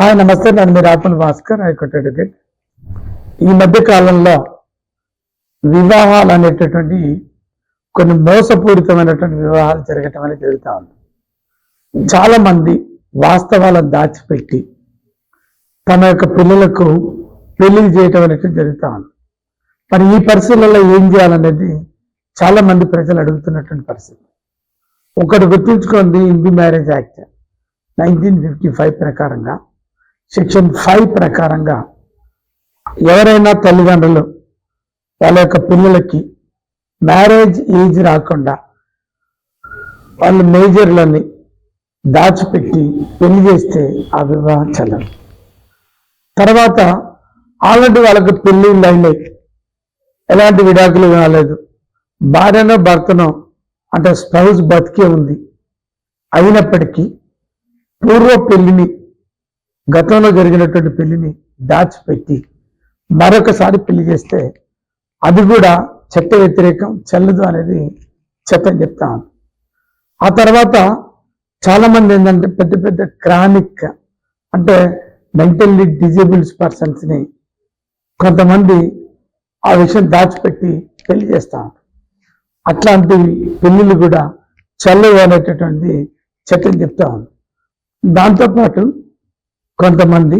Hi నమస్తే. నేను మీరు రాపుల్ భాస్కర్ హైకోర్టు అడ్వకేట్. ఈ మధ్య కాలంలో వివాహాలు అనేటటువంటి కొన్ని మోసపూరితమైనటువంటి వివాహాలు జరగటం అనేది జరుగుతూ ఉంది. చాలా మంది వాస్తవాలను దాచిపెట్టి తమ యొక్క పిల్లలకు పెళ్ళి చేయటం అనేది జరుగుతూ ఉంది. మరి ఈ పరిస్థితులలో ఏం చేయాలనేది చాలా మంది ప్రజలు అడుగుతున్నటువంటి పరిస్థితి. ఒకటి గుర్తుంచుకోండి ఇండి marriage act nineteen fifty five ప్రకారంగా సెక్షన్ ఫైవ్ ప్రకారంగా ఎవరైనా తల్లిదండ్రులు వాళ్ళ యొక్క పిల్లలకి మ్యారేజ్ ఏజ్ రాకుండా వాళ్ళు మేజర్లని దాచిపెట్టి పెళ్ళి చేస్తే ఆ వివాహం చల్లదు. తర్వాత ఆల్రెడీ వాళ్ళకి పెళ్ళిళ్ళు అయినాయి ఎలాంటి విడాకులు కాలేదు భార్యనో భర్తనో అంటే స్పౌజ్ బతికే ఉంది. అయినప్పటికీ పూర్వ పెళ్ళిని గతంలో జరిగినటువంటి పెళ్ళిని దాచిపెట్టి మరొకసారి పెళ్ళి చేస్తే అది కూడా చట్ట వ్యతిరేకం చెల్లదు అనేది చట్టం చెప్తాం ఆ తర్వాత చాలామంది ఏంటంటే పెద్ద పెద్ద క్రానిక్ అంటే మెంటల్లీ డిజేబుల్స్ పర్సన్స్ని కొంతమంది ఆ విషయం దాచిపెట్టి పెళ్ళి చేస్తాను అట్లాంటి పెళ్ళిళ్ళు కూడా చల్లవు అనేటటువంటి చట్టం చెప్తా ఉంది. దాంతోపాటు కొంతమంది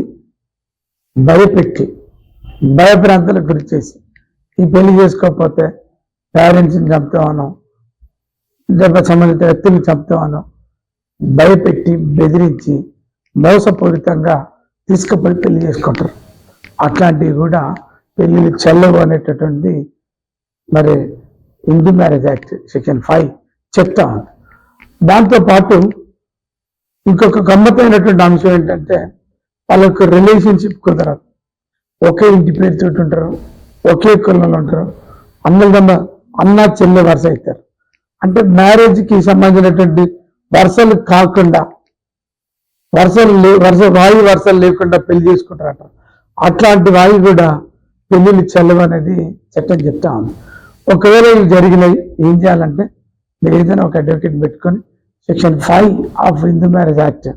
భయపెట్టి భయభ్రాంతులకు గురి చేసి ఈ పెళ్ళి చేసుకోకపోతే పేరెంట్స్ని చంపుతామను దెబ్బ సంబంధిత వ్యక్తులు చంపుతామను భయపెట్టి బెదిరించి మోసపూరితంగా తీసుకుపోయి పెళ్ళి చేసుకుంటారు. అట్లాంటివి కూడా పెళ్ళిళ్ళు చెల్లవు అనేటటువంటి మరి Hindu marriage act section five చెప్తా ఉంది. దాంతోపాటు ఇంకొక గమ్మతైనటువంటి అంశం ఏంటంటే వాళ్ళకు రిలేషన్షిప్ కుదరదు ఒకే ఇంటి పేరుతో ఉంటారు ఒకే కులంలో ఉంటారు. అన్నదమ్మ అన్న చెల్లె వరుస అవుతారు అంటే మ్యారేజ్కి సంబంధించినటువంటి వరుసలు కాకుండా వరుసలు లే వరుస వాయు వరుసలు లేకుండా పెళ్ళి చేసుకుంటారట. అట్లాంటి వాయు కూడా పెళ్ళిళ్ళు చెల్లవు అనేది చట్టం చెప్తా ఉంది. ఒకవేళ ఇవి జరిగినాయి ఏం చేయాలంటే మీరు ఏదైనా ఒక అడ్వకేట్ పెట్టుకొని section five of Hindu marriage act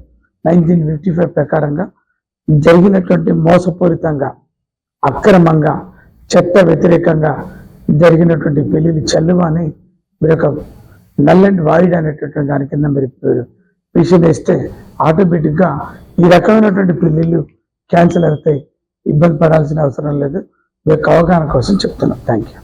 nineteen fifty five ప్రకారంగా జరిగినటువంటి మోసపూరితంగా అక్రమంగా చట్ట వ్యతిరేకంగా జరిగినటువంటి పెళ్ళిని చెల్లువ అని మీరు ఒక నల్ అండ్ వాయిడ్ అనేటటువంటి దాని కింద మీరు పిటిషన్ వేస్తే ఆటోమేటిక్గా ఈ రకమైనటువంటి పెళ్ళిళ్ళు క్యాన్సిల్ అవుతాయి. ఇబ్బంది పడాల్సిన అవసరం లేదు. మీ యొక్క అవగాహన కోసం చెప్తున్నాం. Thank you